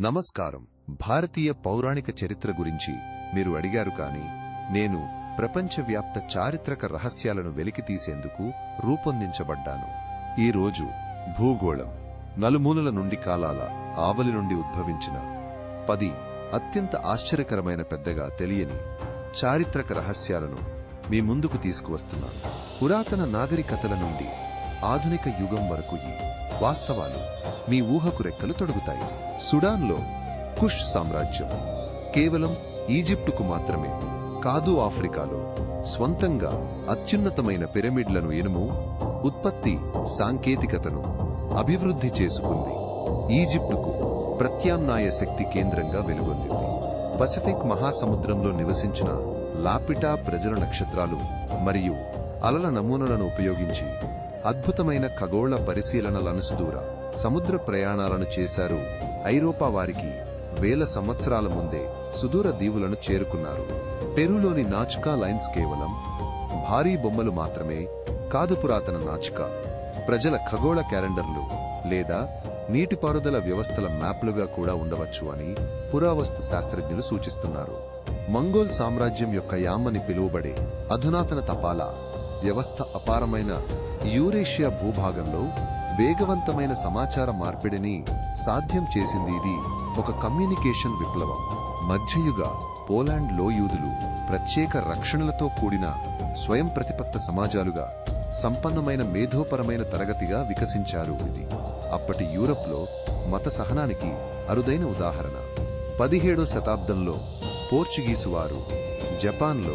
నమస్కారం. భారతీయ పౌరాణిక చరిత్ర గురించి మీరు అడిగారు కాని నేను ప్రపంచవ్యాప్త చారిత్రక రహస్యాలను వెలికితీసేందుకు రూపొందించబడ్డాను. ఈ రోజు భూగోళం నలుమూలల నుండి కాలాల ఆవలి నుండి ఉద్భవించిన పది అత్యంత ఆశ్చర్యకరమైన పెద్దగా తెలియని చారిత్రక రహస్యాలను మీ ముందుకు తీసుకువస్తున్నాను. పురాతన నాగరికతల నుండి ఆధునిక యుగం వరకు ఈ వాస్తవాలు మీ ఊహకు రెక్కలు తొడుగుతాయి. సుడాన్లో కుష్ సామ్రాజ్యం కేవలం ఈజిప్టుకు మాత్రమే కాదు ఆఫ్రికాలో స్వంతంగా అత్యున్నతమైన పిరమిడ్లను ఇనుము ఉత్పత్తి సాంకేతికతను అభివృద్ధి చేసుకుంది. ఈజిప్టుకు ప్రత్యామ్నాయ శక్తి కేంద్రంగా వెలుగొందింది. పసిఫిక్ మహాసముద్రంలో నివసించిన లాపిటా ప్రజల నక్షత్రాలు మరియు అలల నమూనాలను ఉపయోగించి అద్భుతమైన ఖగోళ పరిశీలనలను సుదూర సముద్ర ప్రయాణాలను చేశారు ఐరోపా వారికి వేల సంవత్సరాల ముందే సుదూర దీవులను చేరుకున్నారు. పెరులోని నాచుకా లైన్స్ కేవలం భారీ బొమ్మలు మాత్రమే కాదు పురాతన నాచుకా ప్రజల ఖగోళ క్యాలెండర్లు లేదా నీటిపారుదల వ్యవస్థల మ్యాప్లుగా కూడా ఉండవచ్చు అని పురావస్తు శాస్త్రజ్ఞులు సూచిస్తున్నారు. మంగోల్ సామ్రాజ్యం యొక్క యామని పిలువబడే అధునాతన తపాలా వ్యవస్థ అపారమైన యూరేషియా భూభాగంలో వేగవంతమైన సమాచార మార్పిడిని సాధ్యం చేసింది ఇది ఒక కమ్యూనికేషన్ విప్లవం. మధ్యయుగ పోలాండ్ లోయూదులు ప్రత్యేక రక్షణలతో కూడిన స్వయం ప్రతిపత్త సమాజాలుగా సంపన్నమైన మేధోపరమైన తరగతిగా వికసించారు ఇది. అప్పటి యూరప్లో మత సహనానికి అరుదైన ఉదాహరణ. పదిహేడో శతాబ్దంలో పోర్చుగీసు వారు జపాన్లో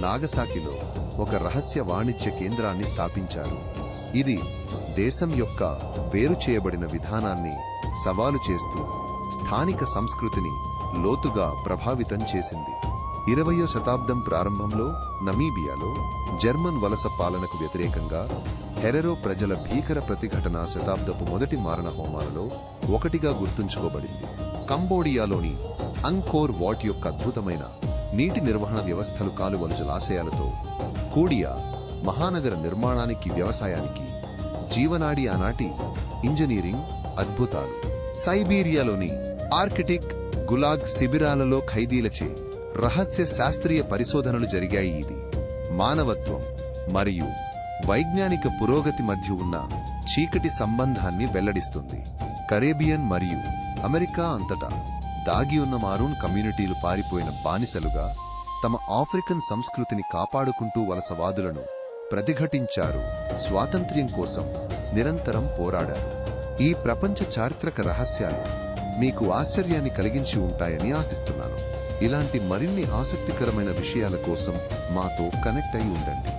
నాగసాకిలో ఒక రహస్య వాణిజ్య కేంద్రాన్ని స్థాపించారు. ఇది దేశం యొక్క వేరు చేయబడిన విధానాన్ని సవాలు చేస్తూ స్థానిక సంస్కృతిని లోతుగా ప్రభావితం చేసింది. ఇరవయో శతాబ్దం ప్రారంభంలో నమీబియాలో జర్మన్ వలస పాలనకు వ్యతిరేకంగా హెరెరో ప్రజల భీకర ప్రతిఘటన శతాబ్దపు మొదటి మారణ హోమాలలో ఒకటిగా గుర్తుంచుకోబడింది. కంబోడియాలోని అంకోర్ వాట్ యొక్క అద్భుతమైన నీటి నిర్వహణ వ్యవస్థలు కాలువలు జలాశయాలతో కూడియా మహానగర నిర్మాణానికి వ్యవసాయానికి జీవనాడి ఆనాటి ఇంజనీరింగ్ అద్భుతాలు. సైబీరియాలోని ఆర్కిటిక్ గులాగ్ శిబిరాలలో ఖైదీలచే రహస్య శాస్త్రీయ పరిశోధనలు జరిగాయి ఇది. మానవత్వం మరియు వైజ్ఞానిక పురోగతి మధ్య ఉన్న చీకటి సంబంధాన్ని వెల్లడిస్తుంది. కరేబియన్ మరియు అమెరికా అంతటా దాగి ఉన్న మారూన్ కమ్యూనిటీలు పారిపోయిన బానిసలుగా తమ ఆఫ్రికన్ సంస్కృతిని కాపాడుకుంటూ వలసవాదులను ప్రతిఘటించారు. స్వాతంత్ర్యం కోసం నిరంతరం పోరాడారు. ఈ ప్రపంచ చారిత్రక రహస్యాలు మీకు ఆశ్చర్యాన్ని కలిగించి ఉంటాయని ఆశిస్తున్నాను. ఇలాంటి మరిన్ని ఆసక్తికరమైన విషయాల కోసం మాతో కనెక్ట్ అయి ఉండండి.